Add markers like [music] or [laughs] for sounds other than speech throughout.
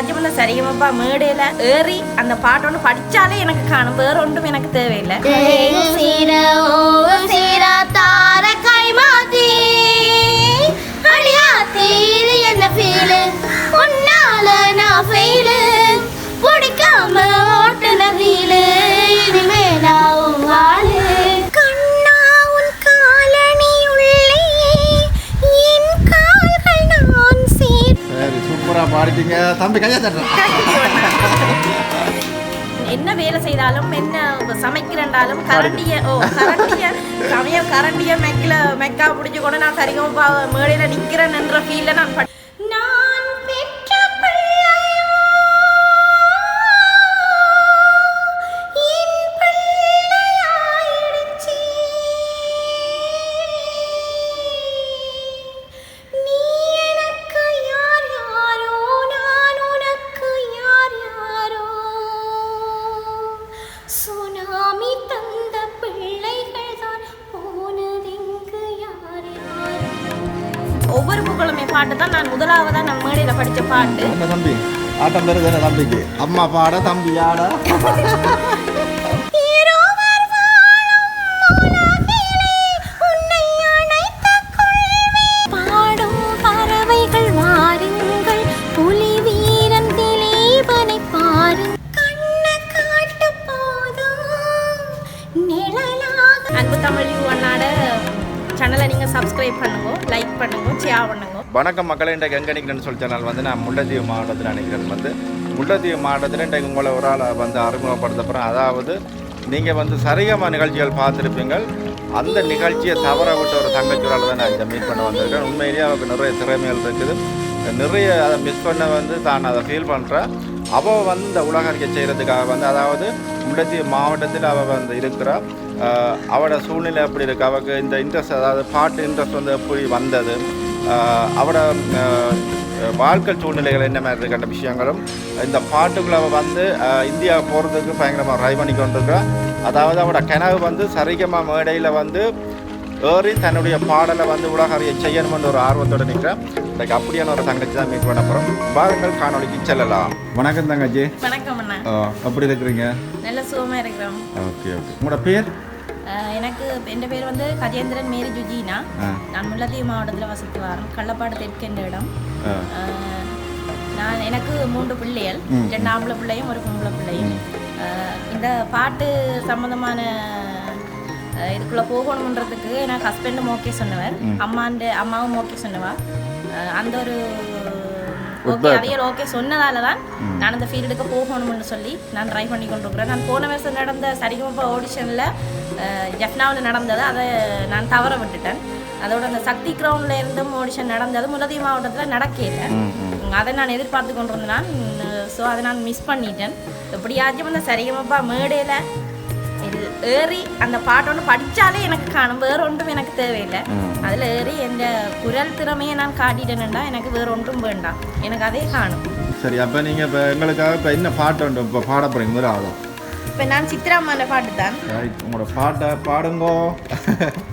எப்படியாச்சும் இந்த சரிகமப்பா மேடையில ஏறி அந்த பாட்டு ஒன்று படிச்சாலே எனக்கு காணும் வேற ஒன்றும் எனக்கு தேவையில்லை பாடிட்டீங்க தம்பி கையா தட்டுறேன் என்ன வேலை செய்தாலும் என்ன சமைக்கிறண்டாலும் கரண்டிய ஓ கரண்டிய சமையல் கரண்டிய மெக்கில மெக்கா பிடிச்சு கொண்டு நான் சரிகமப்பா மேடையில நிக்கிறேன் என்ற ஃபீல்ல நான் ஆட்டம் தருது தம்பிக்கு. அம்மா பாட தம்பி ஆட [laughs] வணக்கம் மக்களே இன்றைக்கு எங்கே நிற்கிறேன்னு சொல்லி சேனல் வந்து நான் முல்லைத்தீவு மாவட்டத்தில் நினைக்கிறேன் வந்து. முல்லைத்தீவு மாவட்டத்தில் இன்றைக்கு உங்களை ஒரு ஆளை வந்து அறிமுகப்படுத்த அதாவது நீங்கள் வந்து சரிகமா நிகழ்ச்சிகள் பார்த்துருப்பீங்கள். அந்த நிகழ்ச்சியை தவற விட்ட ஒரு தங்கச்சூரால் தான் நான் இந்த மீட் பண்ண வந்திருக்கேன். உண்மையிலேயே அவருக்கு நிறைய திறமைகள் இருக்குது. நிறைய அதை மிஸ் பண்ண வந்து தான் அதை ஃபீல் பண்ணுறேன் அவள் வந்து இந்த உலக அறிக்கை செய்கிறதுக்காக வந்து அதாவது முல்லைத்தீவு மாவட்டத்தில் அவள் வந்து இருக்கிறா. ஆஹ் அவளோட சூழ்நிலை எப்படி இருக்குது அவளுக்கு இந்த இன்ட்ரெஸ்ட் அதாவது பாட்டு இன்ட்ரெஸ்ட் வந்து எப்படி வந்தது? அவட வாழ்க்கை சூழ்நிலைகள் என்ன மாதிரி இருக்கின்ற விஷயங்களும் இந்த பாட்டுக்குள்ள வந்து இந்தியா போகிறதுக்கு பயங்கரமாக ட்ரை பண்ணி கொண்டிருக்கிறா அதாவது அவட கனவு வந்து சரிகமா மேடையில் வந்து ஏறி தன்னுடைய பாடலை வந்து உலக அறிய செய்யணும்னு ஒரு ஆர்வத்தோட நிற்கிறேன். இன்றைக்கு அப்படியான ஒரு தங்கச்சி தான் மீட் பண்ண போகிறோம் பாருங்கள் காணொலிக்கு செல்லலாம் வணக்கம் தங்கச்சி. வணக்கம் எப்படி இருக்கிறீங்க? நல்ல சுகமா இருக்கிறோம். Okay okay. உங்களோட பேர்? எனக்கு என் பேர் வந்து கஜேந்திரன் மேரி ஜுஜினா நான் முல்லத்தீவு மாவட்டத்தில் வசித்து வரேன் கள்ளப்பாடு தெற்கென்ற இடம் நான் எனக்கு மூன்று பிள்ளைகள். ரெண்டு ஆம்பளை பிள்ளையும் ஒரு பொம்பளை பிள்ளையும் இந்த பாட்டு சம்மந்தமான இதுக்குள்ள போகணுன்றதுக்கு எனக்கு ஹஸ்பண்டும் ஓகே சொன்னவர். அம்மாண்ட அம்மாவும் ஓகே சொன்னவா அந்த ஒரு ஓகே. அவியல் ஓகே சொன்னதால தான். நான் அந்த ஃபீல்டுக்கு போகணும்னு சொல்லி நான் ட்ரை பண்ணி கொண்டிருக்கிறேன் நான் போன வருஷம் நடந்த சரிகமப்பா ஆடிஷனில் ஜெஃப்னாவில் நடந்தது. அதை நான் தவற விட்டுட்டேன். அதோட அந்த சக்தி கிரவுண்டில் இருந்தும் ஆடிஷன் நடந்தது. முல்லதீவு மாவட்டத்தில் நடக்கல. அதை நான் எதிர்பார்த்து கொண்டு இருந்தேன் ஸோ அதை நான் மிஸ் பண்ணிட்டேன். எப்படியாச்சும் அந்த சரிகமப்பா மேடையில் ஏறி அந்த பாட்டு ஒன்று படித்தாலே எனக்கு காணும். வேறு ஒன்றும் எனக்கு தேவையில்லை. அதில் ஏறி என் குரல் திறமையை நான் காட்டிட்டேன்டா எனக்கு வேறு ஒன்றும் வேண்டாம். எனக்கு அதே காணும். சரி அப்போ நீங்கள் இப்போ எங்களுக்காக இப்போ என்ன பாட்டு உண்டு? இப்போ பாட போகிறீங்க மாதிரி ஆகும் இப்போ நான் சித்ராமான பாட்டு தான். உங்களோட பாட்டை பாடுங்கோ. [laughs]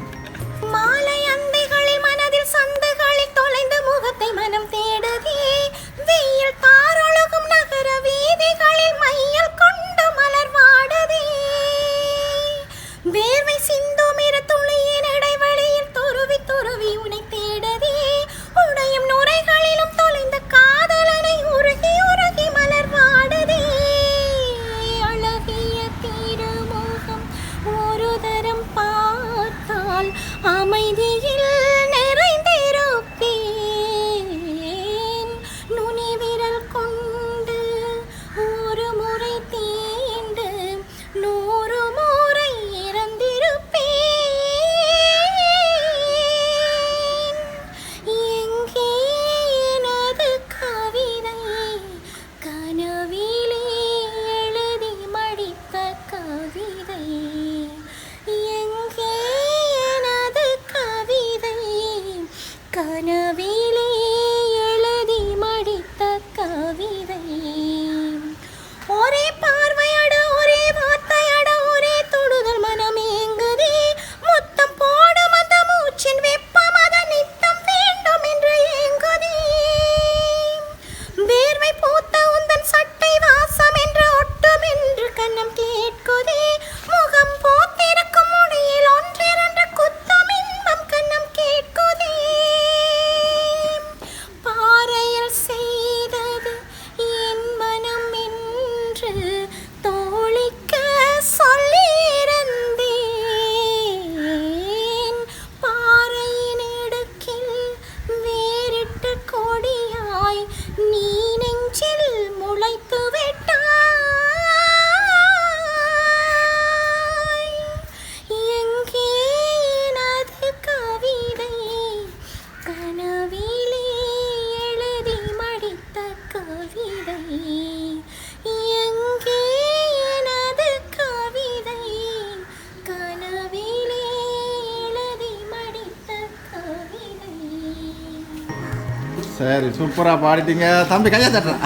சரி சூப்பராக பாடிட்டீங்க. தம்பி கையை தட்டுறேன்.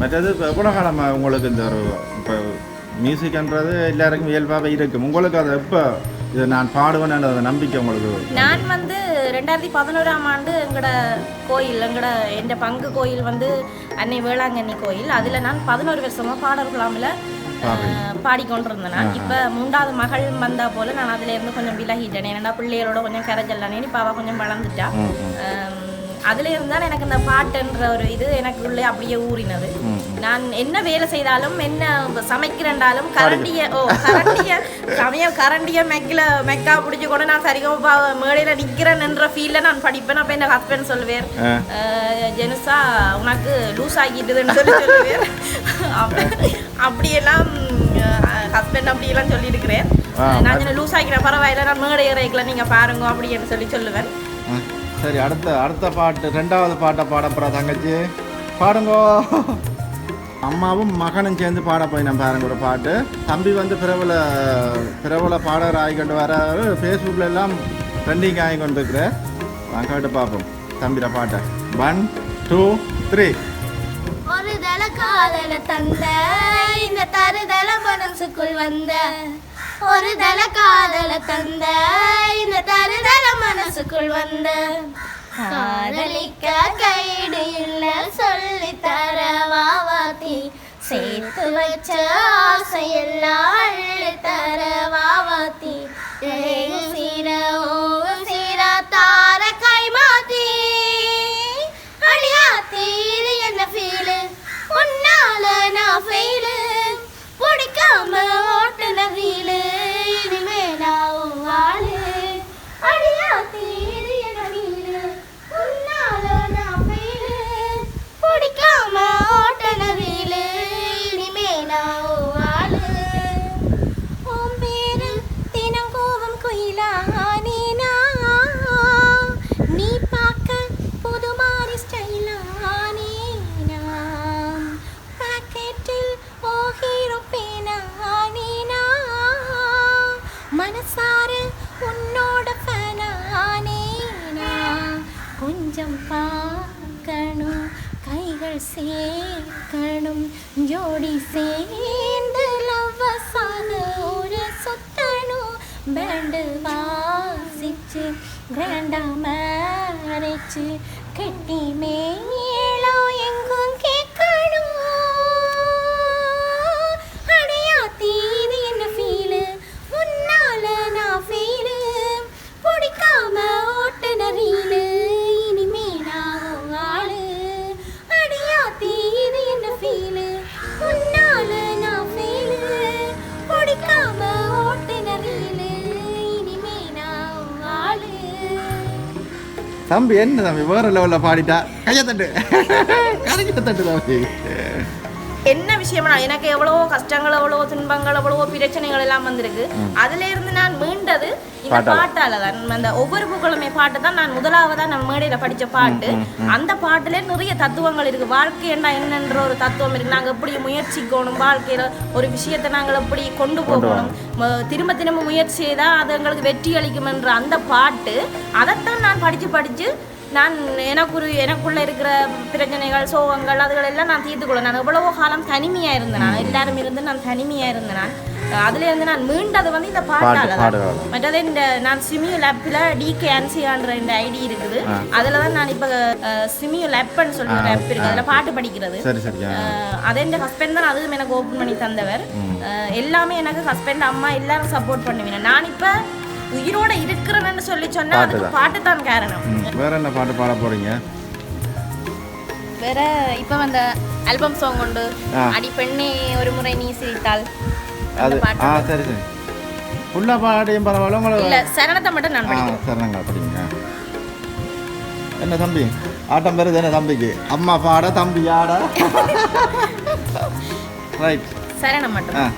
மற்றது இப்போ எவ்வளோ காலம் உங்களுக்கு இந்த ஒரு இப்போ மியூசிக்ன்றது எல்லாருக்கும் இயல்பாகவே இருக்கும். உங்களுக்கு அது எப்போ இது நான் பாடுவேன் நம்பிக்கை உங்களுக்கு நான் வந்து ரெண்டாயிரத்தி பதினோராம் ஆண்டு எங்களோட கோயில் எங்களோட எந்த பங்கு கோயில் வந்து அன்னை வேளாங்கண்ணி கோயில். அதில் நான் பதினோரு வருஷமாக பாடல் குழாமில் பாடிக்கொண்டிருந்தேன். நான் இப்போ மூன்றாவது மகள் வந்தா போல நான் அதுல இருந்து கொஞ்சம் விலகிட்டேன். ஏன்னா பிள்ளைகளோட கொஞ்சம் கரைஞ்சல்லானே இப்போ அவள் கொஞ்சம் வளர்ந்துட்டா. அதுல இருந்தால் எனக்கு இந்த பாட்டுன்ற ஒரு இது எனக்கு உள்ளே அப்படியே ஊறினது. நான் என்ன வேலை செய்தாலும் என்ன சமைக்கிறேன்டாலும் கரண்டிய ஓ கரண்டிய சமயம் கரண்டிய மெக்கில் மெக்கா பிடிச்சி கூட நான் சரிகமா மேடையில் நிற்கிறேன்ன்ற ஃபீலில் நான் படிப்பேன். அப்போ என் ஹஸ்பண்ட் சொல்லுவேன் ஜெனுசா உனக்கு லூஸ் ஆகிட்டுதுன்னு சொல்லி சொல்லுவேன் அப்படியெல்லாம் ஹஸ்பண்ட் அப்படியெல்லாம் சொல்லியிருக்கிறேன். நான் கொஞ்சம் லூஸ் ஆகிக்கிறேன் பரவாயில்ல நான் மேடை இறைக்கல நீங்கள் பாருங்க அப்படின்னு சொல்லி சொல்லுவேன். சரி அடுத்த அடுத்த பாட்டு ரெண்டாவது பாட்டை பாட போகிறா தங்கச்சி. பாடுங்கோ. அம்மாவும் மகனும் சேர்ந்து பாட போய் நான் பாருங்க ஒரு பாட்டு. தம்பி வந்து பிரபல பிரபல பாடகர் ஆகிக்கொண்டு வர ஃபேஸ்புக்கில் எல்லாம் ட்ரெண்டிங் ஆகி கொண்டு இருக்கிறேன் நான் கேட்டு பார்ப்போம். தம்பிர பாட்டை. ஒன் டூ த்ரீ காதல தந்த இந்த தருதல மனசுக்குள் வந்த ஒரு தல காதல தந்த இந்த தருதல மனசுக்குள் வந்த. காதலிக்க கைடு இல்ல சொல்லி தர வாவாத்தி சேர்த்து வச்ச ஆசையெல்லாம் அள்ளி தர வாவாத்தி சீர ஓ சீர தார நான் ஃபெயிலு பிடிக்காம ஓட்டுன வீலு. தம்பி என்ன தம்பி வேற லெவலில் பாடிட்டா? கையை தட்டு. கையை தட்டு தம்பி. என்ன விஷயம்னா எனக்கு எவ்வளவோ கஷ்டங்கள் எவ்வளவோ துன்பங்கள் எவ்வளவோ பிரச்சனைகள் எல்லாம் வந்திருக்கு. அதுல இருந்து பாட்டால. தான் அந்த ஒவ்வொரு புகழுமே பாட்டு தான். நான் முதலாவதா நான் மேடையில படிச்ச பாட்டு. அந்த பாட்டுல நிறைய தத்துவங்கள் இருக்கு. வாழ்க்கை என்ன என்னன்ற ஒரு தத்துவம் இருக்கு. நாங்க எப்படி முயற்சிக்கணும்? வாழ்க்கையில ஒரு விஷயத்தை நாங்கள் எப்படி கொண்டு போகணும்? திரும்ப திரும்ப முயற்சி செய்தா அது எங்களுக்கு வெற்றி அளிக்கும்ன்ற அந்த பாட்டு அதைத்தான் நான் படிச்சு படிச்சு நான் எனக்கு எனக்குள்ள இருக்கிற பிரச்சனைகள் சோகங்கள் அதுகள் எல்லாம் நான் தீர்த்துக்கொள்ள நான் எவ்வளவோ காலம் தனிமையா இருந்தேன். நான் எல்லாரும் இருந்து நான் தனிமையா இருந்தேன். நான் அதுல இருந்து நான் மீண்டது வந்து இந்த பாட்டால தான். மற்றது இந்த நான் சிமியு லேப்பில் டிகே அன்சியான்ற இந்த ஐடி இருக்குது. அதில் தான் நான் இப்போ சிமியு லேப்னு சொல்லி ஒரு இருக்குது. அதில் பாட்டு படிக்கிறது. அது என் ஹஸ்பண்ட் தான் அதுவும் எனக்கு ஓப்பன் பண்ணி தந்தவர். எல்லாமே எனக்கு ஹஸ்பண்ட் அம்மா எல்லாரும் சப்போர்ட் பண்ணுவேன் நான் இப்போ உயிரோட இருக்கிறேன்னு சொல்லி சொன்னா அதுக்கு பாட்டு தான் காரணம். வேற என்ன பாட்டு பாட போறீங்க? வேற இப்போ வந்த ஆல்பம் சாங் உண்டு. அடி பெண்ணே ஒரு முறை நீ சிரித்தால். அது ஆ சரி சரி. ஃபுல்லாக பாடியும் பரவாயில்ல இல்ல உங்களுக்கு சரணத்தை மட்டும் நான் ஆ சரணங்க படிங்க. என்ன தம்பி? ஆட்டம் பெறுது என்ன தம்பிக்கு? அம்மா பாட தம்பி ஆட. [laughs] ரைட் சரணம் மட்டும். ஆ.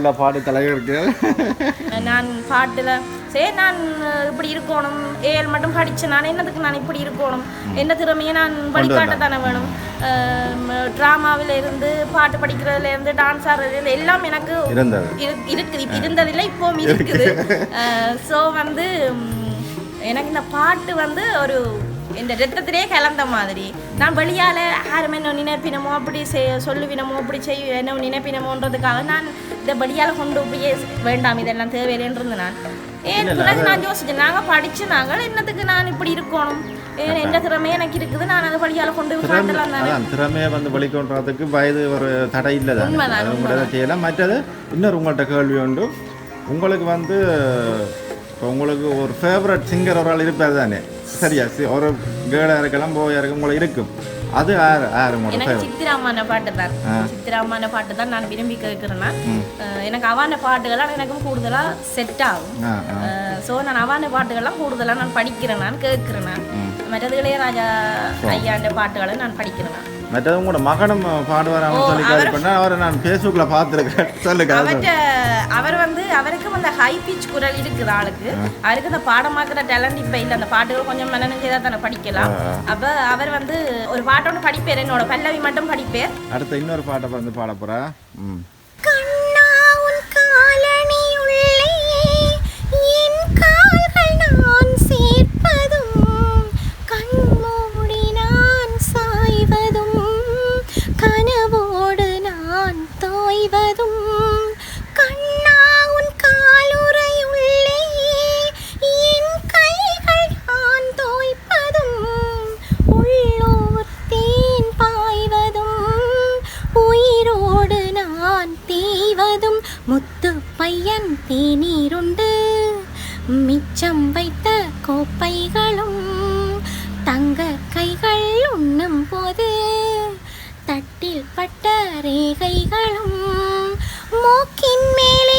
வேற லெவலில் பாடு தலைவருக்கு நான் பாட்டில் சரி நான் இப்படி இருக்கணும். ஏஎல் மட்டும் படித்தேன் நான் என்னதுக்கு நான் இப்படி இருக்கணும்? என்ன திறமையை நான் வழிகாட்ட தானே வேணும்? ட்ராமாவில் இருந்து பாட்டு படிக்கிறதுல இருந்து டான்ஸ் ஆடுறதுல எல்லாம் எனக்கு இருக்குது. இப்ப இருந்ததில்லை இப்போவும் இருக்குது. ஸோ வந்து எனக்கு இந்த பாட்டு வந்து ஒரு இந்த ரத்தத்திலே கலந்த மாதிரி. நான் வெளியால் யாருமே என்ன நினைப்பினமோ அப்படி செய் சொல்லுவினமோ அப்படி செய்ய என்ன நினைப்பினமோன்றதுக்காக நான் இதை வெளியால் கொண்டு போய் வேண்டாம் இதெல்லாம் தேவையில்லைன்றது நான் ஏன் பிறகு நான் யோசிச்சேன். நாங்கள் படிச்சு நாங்கள் என்னத்துக்கு நான் இப்படி இருக்கணும்? எந்த திறமை எனக்கு இருக்குது? நான் அதை வழியால் கொண்டு காட்டலாம் திறமையை வந்து வெளிக்கொண்டுறதுக்கு வயது ஒரு தடை இல்லை தான். செய்யலாம். மற்றது இன்னொரு உங்கள்கிட்ட கேள்வி உண்டு. உங்களுக்கு வந்து இப்போ உங்களுக்கு ஒரு ஃபேவரட் சிங்கர் ஒரு ஆள் இருப்பார் தானே? சரியா? ஒரு கேர்ளாக இருக்கலாம் போயா இருக்க உங்களுக்கு இருக்கும்? அது யார் உங்களோட எனக்கு சித்திராமான பாட்டு தான். சித்திராமான பாட்டு தான் நான் விரும்பி கேட்குறேன்னா எனக்கு அவான பாட்டுகள்லாம் எனக்கும் கூடுதலாக செட் ஆகும். ஸோ நான் அவான பாட்டுகள்லாம் கூடுதலாக நான் படிக்கிறேன் நான் கேட்குறேன் நான். மற்றது இளையராஜா ஐயாண்ட பாட்டுகளை நான் படிக்கிறேன் நான் மற்றது உங்களோட மகனும் பாடுவாரான்னு சொல்லி கேள்வி பண்ணா அவரை நான் ஃபேஸ்புக்கில் பார்த்துருக்கேன். சொல்லுங்க அவர் வந்து அவருக்கும் அந்த ஹை பிச் குரல் இருக்குது ஆளுக்கு. அவருக்கு அந்த பாடமாக்குற டேலண்ட் இப்போ இல்லை. அந்த பாட்டுகள் கொஞ்சம் மனநஞ்சதாக தானே படிக்கலாம். அப்போ அவர் வந்து ஒரு பாட்டோட படிப்பேர். என்னோட பல்லவி மட்டும் படிப்பேர் அடுத்த இன்னொரு பாட்டை வந்து பாட போகிறா ம். തട്ടിൽ പട്ടറേ കൈകളും മൂക്കിന്മേൽ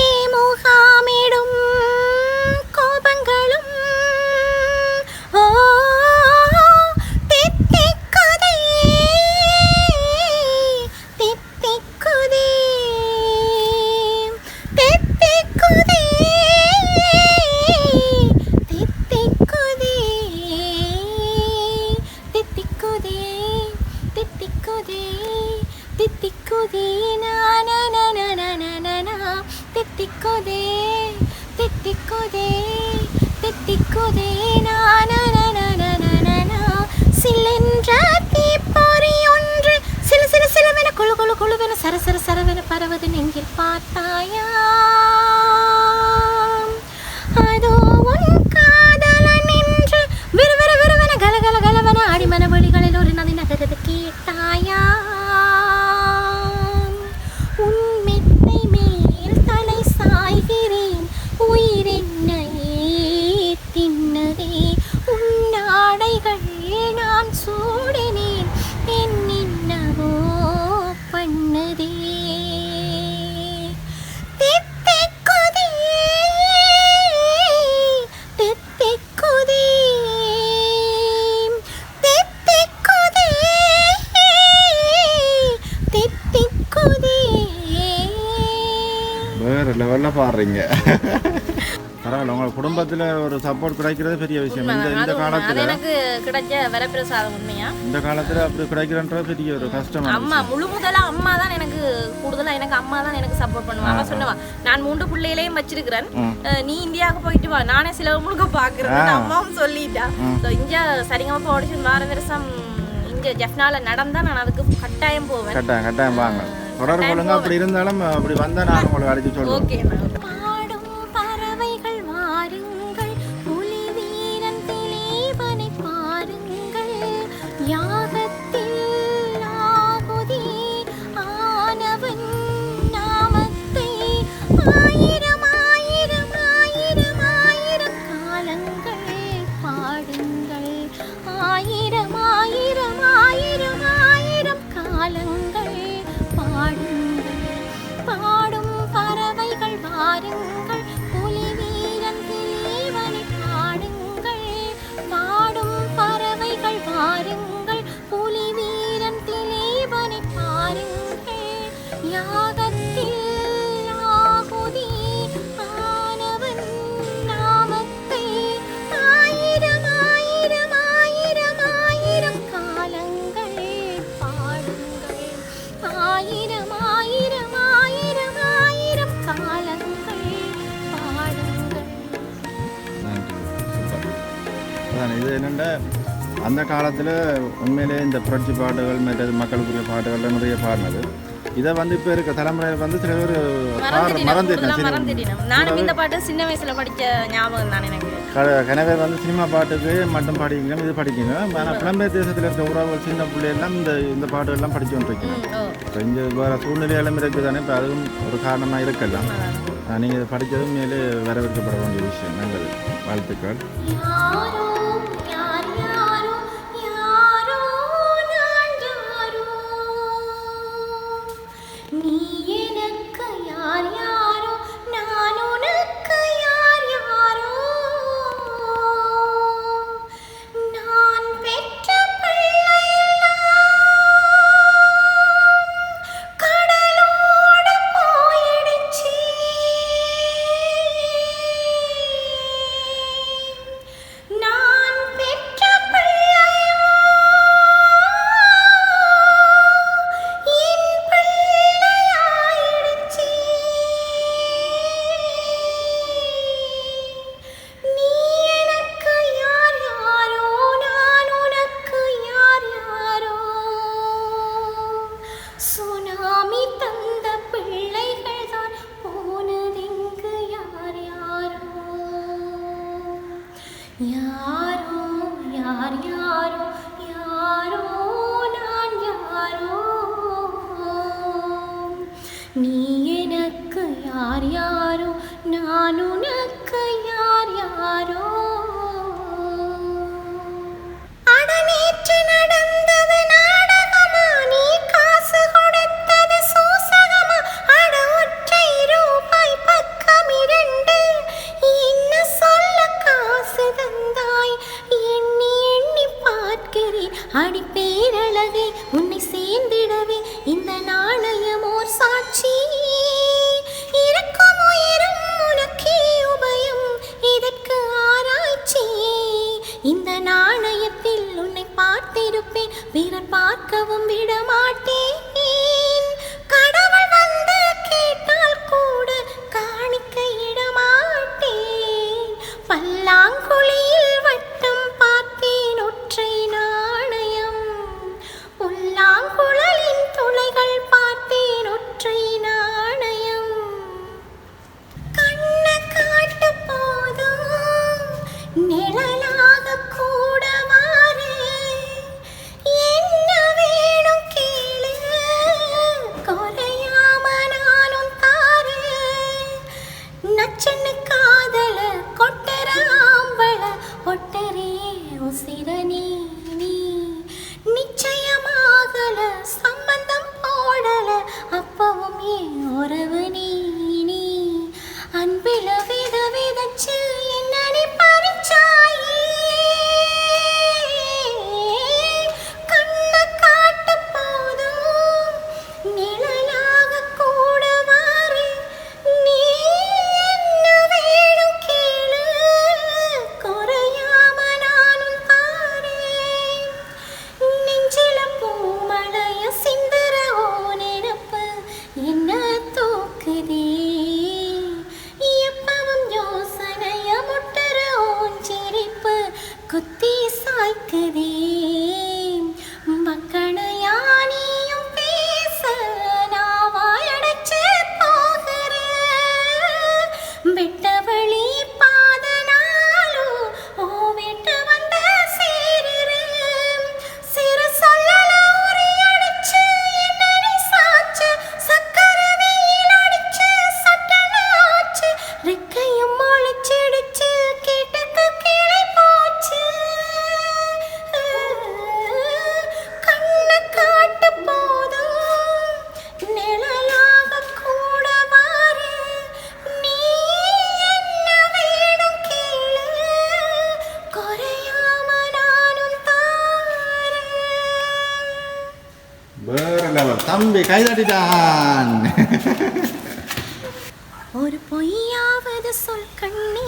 லெவலில் பாடுறீங்க பரவாயில்ல உங்கள் குடும்பத்தில் ஒரு சப்போர்ட் கிடைக்கிறது பெரிய விஷயம். இந்த இந்த அது காலத்தில் எனக்கு கிடைச்ச வரப்பிரசாதம் உண்மையா? இந்த காலத்தில் அப்படி கிடைக்கிறன்றது பெரிய ஒரு கஷ்டமான அம்மா முழு முதலா அம்மா தான் எனக்கு கூடுதலா எனக்கு அம்மா தான் எனக்கு சப்போர்ட் பண்ணுவா. அவ சொன்னவா நான் மூன்று பிள்ளைகளையும் வச்சிருக்கிறேன். நீ இந்தியாவுக்கு போயிட்டு வா. நானே சில முழுக்க பாக்குறேன். அம்மாவும் சொல்லிட்டா. ஸோ இங்க சரிங்கப்பா ஆடிஷன் வார வருஷம் இங்க ஜெஃப்னால நடந்தா நான் அதுக்கு கட்டாயம் போவேன். கட்டாயம் கட்டாயம் வாங்க. தொடர்பு கொள்ளுங்க அப்படி இருந்தாலும் அப்படி வந்தால் நான் உங்களுக்கு அழைச்சி சொல்லுவேன் காலங்கள் heart. அந்த காலத்தில் உண்மையிலே இந்த புரட்சி பாட்டுகள் மற்றது மக்களுக்குரிய பாட்டுகள்லாம் நிறைய பாடினது. இதை வந்து இப்போ இருக்க தலைமுறையில் வந்து சில பேர் மறந்து நானும் இந்த பாட்டு சின்ன வயசில் படித்த ஞாபகம் தான் எனக்கு. கனவே வந்து சினிமா பாட்டுக்கு மட்டும் படிக்கணும் இது படிக்கணும் ஆனால் புலம்பெயர் தேசத்தில் இருக்க உறவுகள் சின்ன பிள்ளைகள்லாம் இந்த இந்த பாட்டுகள்லாம் படித்து கொண்டிருக்கணும் இப்போ இங்கே வேறு சூழ்நிலையெல்லாம் இருக்குது தானே இப்போ அதுவும் ஒரு காரணமாக இருக்கலாம் நீங்கள் இதை படித்ததும் மேலே வரவேற்கப்பட வேண்டிய விஷயம் நல்லது வாழ்த்துக்கள். ಯಾರ ಯಾರೋ ನಾನು ನಕ್ಕ ಯಾರ ಯಾರೋ അടനേറ്റ നടന്ന பார்க்கவும் விடமாட்டேன். கடவுள் வந்து கேட்டால் கூட காணிக்க இடமாட்டேன். பல்லாங்குழி தம்பி கைதட்டிட்டான் ஒரு பொய்யாவது சொல் கண்ணே.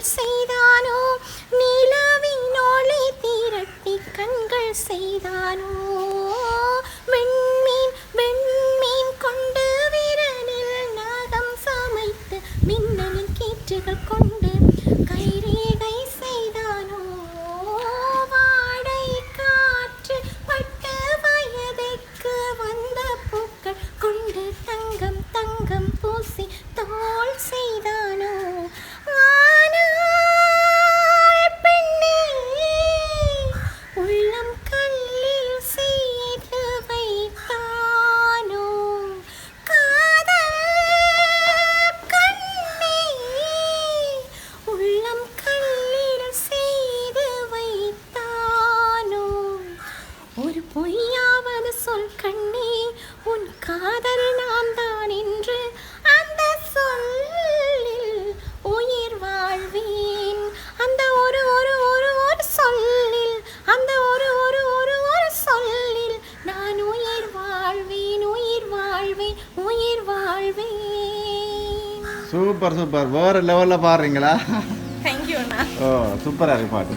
கண்மணியின் செய்தானோ? நிலவின் ஒளி திரட்டி கண்கள் செய்தானோ? சூப்பர். வேறு லெவலில் பாடுறீங்களா? தேங்க்யூ அண்ணா. ஓ சூப்பராக இருக்கு பாட்டு.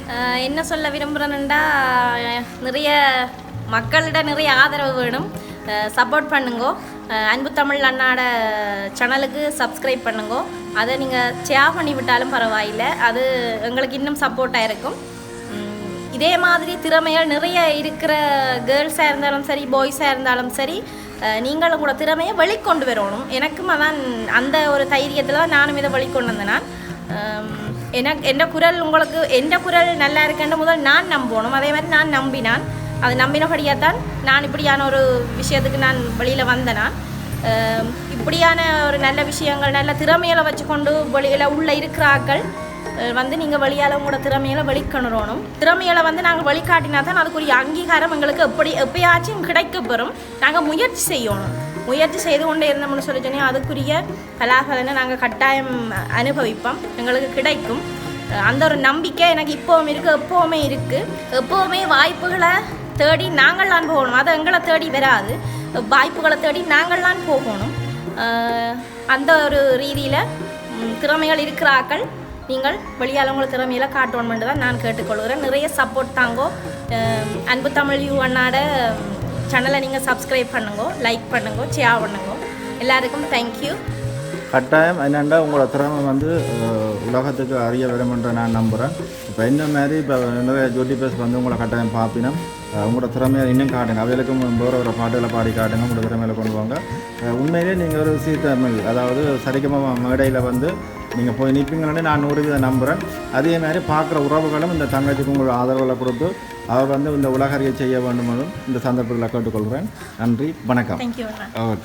என்ன சொல்ல விரும்புகிறேன்டா நிறைய மக்களிட நிறைய ஆதரவு வேணும். சப்போர்ட் பண்ணுங்கோ. அன்பு தமிழ் அண்ணாட சேனலுக்கு சப்ஸ்கிரைப் பண்ணுங்கோ. அதை நீங்கள் ஷேர் பண்ணி விட்டாலும் பரவாயில்லை. அது எங்களுக்கு இன்னும் சப்போர்ட்டாக இருக்கும். இதே மாதிரி திறமைகள் நிறைய இருக்கிற கேர்ள்ஸாக இருந்தாலும் சரி பாய்ஸாக இருந்தாலும் சரி நீங்களும் கூட திறமையை வெளிக்கொண்டு வரணும். எனக்கும் அதான் அந்த ஒரு தைரியத்தில் தான் நானும் இதை வெளிக்கொண்டு வந்தேன். நான் எனக்கு எந்த குரல் உங்களுக்கு எந்த குரல் நல்லா இருக்குன்ற முதல் நான் நம்பணும். அதே மாதிரி நான் நம்பினான். அதை நம்பினபடியாக தான் நான் இப்படியான ஒரு விஷயத்துக்கு நான் வெளியில் வந்தேனா. இப்படியான ஒரு நல்ல விஷயங்கள் நல்ல திறமையில வச்சுக்கொண்டு வெளியில் உள்ளே இருக்கிறார்கள். வந்து நீங்கள் வழியால் உங்களோட திறமையில வெளிக்கொணரணும். திறமையில வந்து நாங்கள் வழிகாட்டினா தான் அதுக்குரிய அங்கீகாரம் எங்களுக்கு எப்படி எப்பயாச்சும் கிடைக்க பெறும் நாங்கள் முயற்சி செய்யணும். முயற்சி செய்து கொண்டே இருந்தோம்னு சொல்லி சொன்னால் அதுக்குரிய பலாபலனை நாங்கள் கட்டாயம் அனுபவிப்போம். எங்களுக்கு கிடைக்கும். அந்த ஒரு நம்பிக்கை எனக்கு இப்போவும் இருக்குது எப்போவுமே இருக்குது எப்போவுமே வாய்ப்புகளை தேடி நாங்கள்லாம் போகணும். அது எங்களை தேடி வராது. வாய்ப்புகளை தேடி நாங்கள்லாம் போகணும். அந்த ஒரு ரீதியில் திறமைகள் இருக்கிறாக்கள் நீங்கள் வெளியால் உங்களுக்கு திறமையில காட்டணுமென்று தான் நான் கேட்டுக்கொள்கிறேன். நிறைய சப்போர்ட் தாங்கோ. அன்பு தமிழ் யூ அண்ணாட சேனலை நீங்கள் சப்ஸ்கிரைப் பண்ணுங்க லைக் பண்ணுங்க ஷேர் பண்ணுங்க. எல்லாருக்கும் தேங்க்யூ கட்டாயம் என்னென்னா உங்களோட திறமை வந்து உலகத்துக்கு அறிய வரும்ன்ற நான் நம்புகிறேன் இப்போ இந்த மாதிரி இப்போ நிறைய யூடியூபர்ஸ் வந்து உங்களை கட்டாயம் பார்ப்பினும் உங்களோட திறமையை இன்னும் காட்டுங்க. அவைகளுக்கும் வேற ஒரு பாட்டுகளை பாடி காட்டுங்க உங்களோட திறமையில கொண்டு வாங்க உண்மையிலேயே நீங்கள் ஒரு சீத்தமிழ் அதாவது சரிகம மேடையில் வந்து நீங்கள் போய் நிற்பீங்கன்னு நான் நூறு வீதம் நம்புகிறேன் அதே மாதிரி பார்க்குற உறவுகளும் இந்த தங்கச்சிக்கு உங்களோட ஆதரவுகளை கொடுத்து அவர் வந்து இந்த உலகறிய செய்ய வேண்டும் என்றும் இந்த சந்தர்ப்பங்களை கேட்டுக்கொள்கிறேன். நன்றி வணக்கம். ஓகே.